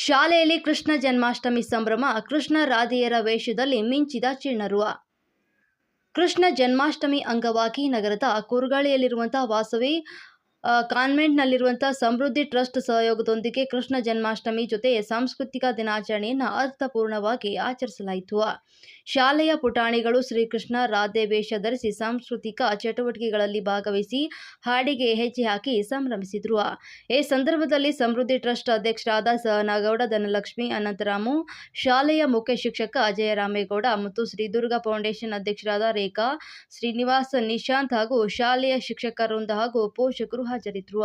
ಶಾಲೆಯಲ್ಲಿ ಕೃಷ್ಣ ಜನ್ಮಾಷ್ಟಮಿ ಸಂಭ್ರಮ, ಕೃಷ್ಣ ರಾಧೆಯರ ವೇಷದಲ್ಲಿ ಮಿಂಚಿದ ಚಿಣ್ಣರುವ ಕೃಷ್ಣ ಜನ್ಮಾಷ್ಟಮಿ ಅಂಗವಾಗಿ ನಗರದ ಕುರುಗಾಳಿಯಲ್ಲಿರುವಂತಹ ವಾಸವಿ ಕಾನ್ವೆಂಟ್ನಲ್ಲಿರುವಂಥ ಸಮೃದ್ಧಿ ಟ್ರಸ್ಟ್ ಸಹಯೋಗದೊಂದಿಗೆ ಕೃಷ್ಣ ಜನ್ಮಾಷ್ಟಮಿ ಜೊತೆ ಸಾಂಸ್ಕೃತಿಕ ದಿನಾಚರಣೆಯನ್ನು ಅರ್ಥಪೂರ್ಣವಾಗಿ ಆಚರಿಸಲಾಯಿತು. ಶಾಲೆಯ ಪುಟಾಣಿಗಳು ಶ್ರೀಕೃಷ್ಣ ರಾಧೆ ವೇಷ ಧರಿಸಿ ಸಾಂಸ್ಕೃತಿಕ ಚಟುವಟಿಕೆಗಳಲ್ಲಿ ಭಾಗವಹಿಸಿ ಹಾಡಿಗೆ ಹೆಜ್ಜೆ ಹಾಕಿ ಸಂಭ್ರಮಿಸಿದರು. ಈ ಸಂದರ್ಭದಲ್ಲಿ ಸಮೃದ್ಧಿ ಟ್ರಸ್ಟ್ ಅಧ್ಯಕ್ಷರಾದ ಸಹನಗೌಡ ಧನಲಕ್ಷ್ಮಿ ಅನಂತರಾಮು, ಶಾಲೆಯ ಮುಖ್ಯ ಶಿಕ್ಷಕ ಅಜಯರಾಮೇಗೌಡ ಮತ್ತು ಶ್ರೀ ದುರ್ಗಾ ಫೌಂಡೇಶನ್ ಅಧ್ಯಕ್ಷರಾದ ರೇಖಾ ಶ್ರೀನಿವಾಸ್ ನಿಶಾಂತ್ ಹಾಗೂ ಶಾಲೆಯ ಶಿಕ್ಷಕರೊಂದ ಹಾಗೂ ಪೋಷಕರು ಹಾಜರಿದ್ದರು